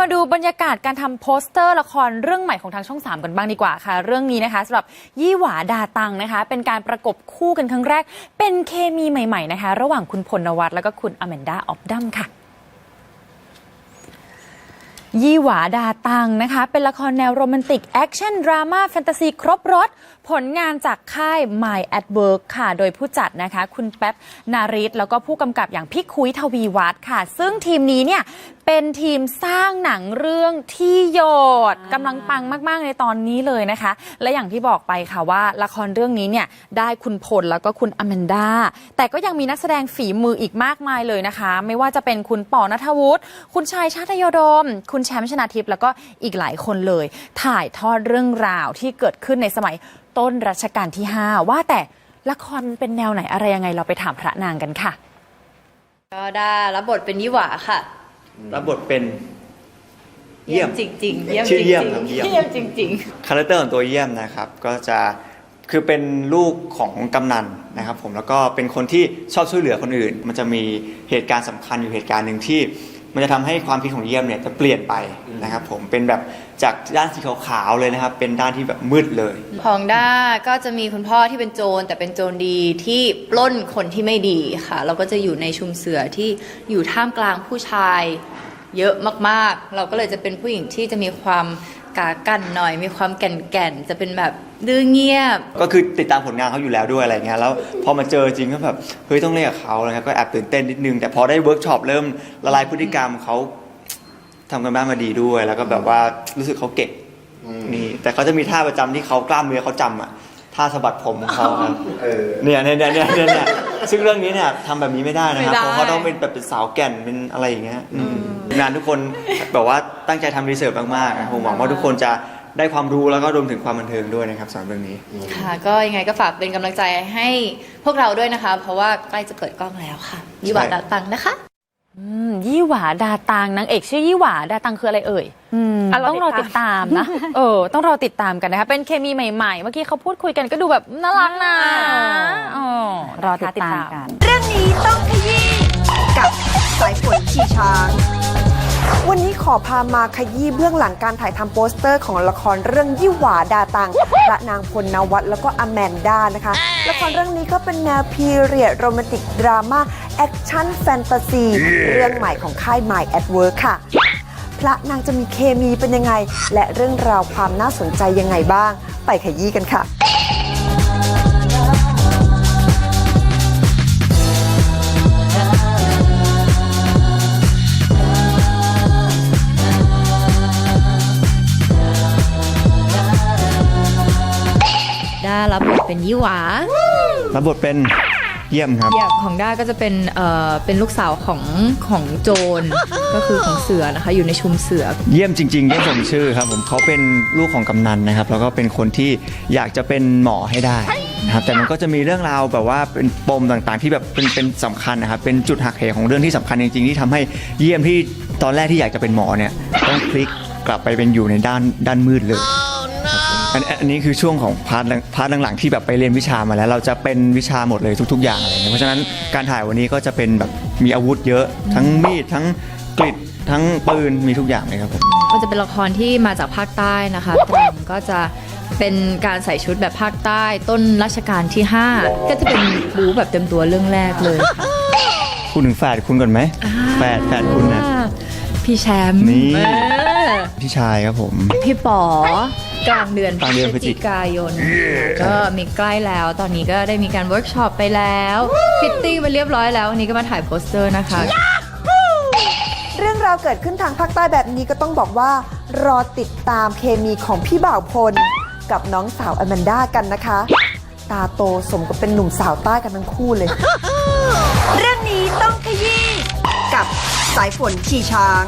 มาดูบรรยากาศการทำโปสเตอร์ละครเรื่องใหม่ของทางช่อง 3 กันบ้างดีกว่าค่ะ เรื่องนี้นะคะสำหรับยี่หวาดาตังนะคะ เป็นการประกบคู่กันครั้งแรก เป็นเคมีใหม่ ๆนะคะ ระหว่างคุณพลนวัตแล้วก็คุณอแมนดาออฟดัมค่ะ ยี่หวาดาตังนะคะ เป็นละครแนวโรแมนติก แอคชั่น ดราม่า แฟนตาซี ครบรถ ผลงานจากค่าย My at Work ค่ะ โดยผู้จัดนะคะ คุณแป๊บ นาริศแล้วก็ผู้กำกับอย่างพี่คุยทวีวัฒน์ค่ะ ซึ่งทีมนี้เนี่ยเป็นทีมสร้างหนังเรื่องที่โยดกำลังปังมาก ๆ ในตอนนี้เลยนะคะ และอย่างที่บอกไปค่ะว่าละครเรื่องนี้เนี่ยได้คุณพลแล้วก็คุณอแมนดาแต่ก็ยังมีนักแสดงฝีมืออีกมากมายเลยนะคะ ไม่ว่าจะเป็นคุณป๋อนัทวุฒิคุณชายชาติโยดม คุณแชมป์ชนาทิพย์แล้วก็อีกหลายคนเลย ถ่ายทอดเรื่องราวที่เกิดขึ้นในสมัยต้นรัชกาลที่ 5 ว่าแต่ละครเป็นแนวไหนอะไรยังไงเราไปถามพระนางกันค่ะ ก็ได้รับบทเป็นยี่หวาค่ะ รับบทเป็นเยี่ยมจริงๆเยี่ยมชื่อจริงๆเยี่ยมครับเยี่ยม เยี่ยมจริง คาแรคเตอร์ของตัวเยี่ยมนะครับก็จะคือเป็นลูกของกำนันนะครับผมแล้วก็เป็นคนที่ชอบช่วยเหลือคนอื่น มันจะมีเหตุการณ์สำคัญอยู่เหตุการณ์หนึ่งที่ มันจะทำให้ความคิดของเยี่ยมเนี่ยจะเปลี่ยนไปนะครับผมเป็นแบบจากด้านสีขาวๆเลยนะครับ เป็นด้านที่แบบมืดเลย ของด้าก็จะมีคุณพ่อที่เป็นโจรแต่เป็นโจรดีที่ปล้นคนที่ไม่ดีค่ะ เราก็จะอยู่ในชุมเสือที่อยู่ท่ามกลางผู้ชายเยอะมากๆ เราก็เลยจะเป็นผู้หญิงที่จะมีความ กากันหน่อย มีความแก่นๆจะเป็นแบบดื้อเงียบ ก็คือติดตามผลงานเขาอยู่แล้วด้วยอะไรเงี้ยแล้วพอมาเจอจริงก็แบบเฮ้ยต้องเล่นกับเขาอะไรเงี้ยก็แอบตื่นเต้นนิดนึงแต่พอได้เวิร์กช็อปเริ่มละลายพฤติกรรมเขาทำกันบ้านมาดีด้วย แล้วก็แบบว่ารู้สึกเขาเก่งนี่แต่เขาจะมีท่าประจำที่เขากล้ามเนื้อเขาจำอะท่าสะบัดผมของเขาครับเนี่ยเนี่ยเนี่ยเนี่ยเนี่ยเนี่ย ซึ่งเรื่องนี้เนี่ยทำแบบนี้ไม่ได้นะครับ ไม่ได้ เพราะเขาต้องเป็นแบบเป็นสาวแก่นเป็นอะไรอย่างเงี้ยอืมงานทุกคนแบบว่าตั้งใจทำรีเสิร์ชมากๆนะผมหวังว่าทุกคนจะได้ความรู้แล้วก็รวมถึงความบันเทิงด้วยนะครับสำหรับเรื่องนี้ ค่ะ ก็ยังไงก็ฝากเป็นกำลังใจให้พวกเราด้วยนะคะ เพราะว่าใกล้จะเปิดกล้องแล้วค่ะยี่หวาดาตังนะคะ อืมยี่หวาดาตังนางเอกชื่อยี่หวาดาตังคืออะไรเอ่ยอะเราต้องรอติดตามนะ เออ ต้องรอติดตามกันนะคะ เป็นเคมีใหม่ๆ เมื่อกี้เขาพูดคุยกันก็ดูแบบน่ารักนะอ๋อ รอติดตามกัน เรื่องนี้ต้องขยี้กับสายฝนขี่ช้าง วันนี้ขอพามาขยี้เบื้องหลังการถ่ายทำโปสเตอร์ของละครเรื่องยี่หวาดาตังพระนางพลนวัตแล้วก็อแมนด้านะคะ ละครเรื่องนี้ก็เป็นแนวพีเรียดโรแมนติกดราม่าแอคชั่นแฟนตาซีเรื่องใหม่ของค่าย My at Work ค่ะพระนางจะมีเคมีเป็นยังไง และเรื่องราวความน่าสนใจยังไงบ้าง ไปขยี้กันค่ะ ด้ารับบทเป็นยี่หวารับบทเป็นเยี่ยมครับ อย่างของด้าก็จะเป็นเอ่อเป็นลูกสาวของของโจรก็คือของเสือนะคะ อยู่ในชุมเสือ เยี่ยมจริงๆเยี่ยมสมชื่อครับผมเขาเป็นลูกของกำนันนะครับ แล้วก็เป็นคนที่อยากจะเป็นหมอให้ได้นะครับแต่มันก็จะมีเรื่องราวแบบว่าเป็นปมต่างๆ ที่แบบเป็นเป็นสำคัญนะครับเป็นจุดหักเหของเรื่องที่สำคัญจริงๆที่ทำให้เยี่ยมที่ตอนแรกที่อยากจะเป็นหมอเนี่ยต้องพลิกกลับไปเป็นอยู่ในด้านด้านมืดเลย อันอันนี้คือช่วงของพาร์ทพาร์ทหลังๆที่แบบไปเรียนวิชามาแล้ว เราจะเป็นวิชาหมดเลยทุก ๆ อย่างอะไรเงี้ยเพราะฉะนั้นการถ่ายวันนี้ก็จะเป็นแบบมีอาวุธเยอะ ทั้งมีดทั้งกริดทั้งปืนมีทุกอย่างเลยครับผมก็จะเป็นละครที่มาจากภาคใต้นะคะตรังก็จะเป็นการใส่ชุดแบบภาคใต้ต้นรัชกาลที่ 5 ก็จะเป็นบู๊แบบเต็มตัวเรื่องแรกเลยค่ะพูดถึงแฝดคุณก่อนไหมแฝดแฝดคุณนะ พี่แชมป์นี่เออพี่ชายครับผม พี่ป๋อกลางเดือนกลางเดือนพพฤฤศศจิจิกายนก็มีใกล้แล้ว ตอนนี้ก็ได้มีการเวิร์กช็อปไปแล้วฟิตติ้งไปเรียบร้อยแล้ววันนี้ก็มาถ่ายโปสเตอร์นะคะ เรื่องราวเกิดขึ้นทางภาคใต้แบบนี้ก็ต้องบอกว่า รอติดตามเคมีของพี่บ่าวพล กับน้องสาวอแมนด้ากันนะคะ ตาโตสมกับเป็นหนุ่มสาวใต้กันทั้งคู่เลย เรื่องนี้ต้องขยี้กับ สายฝนขี่ช้าง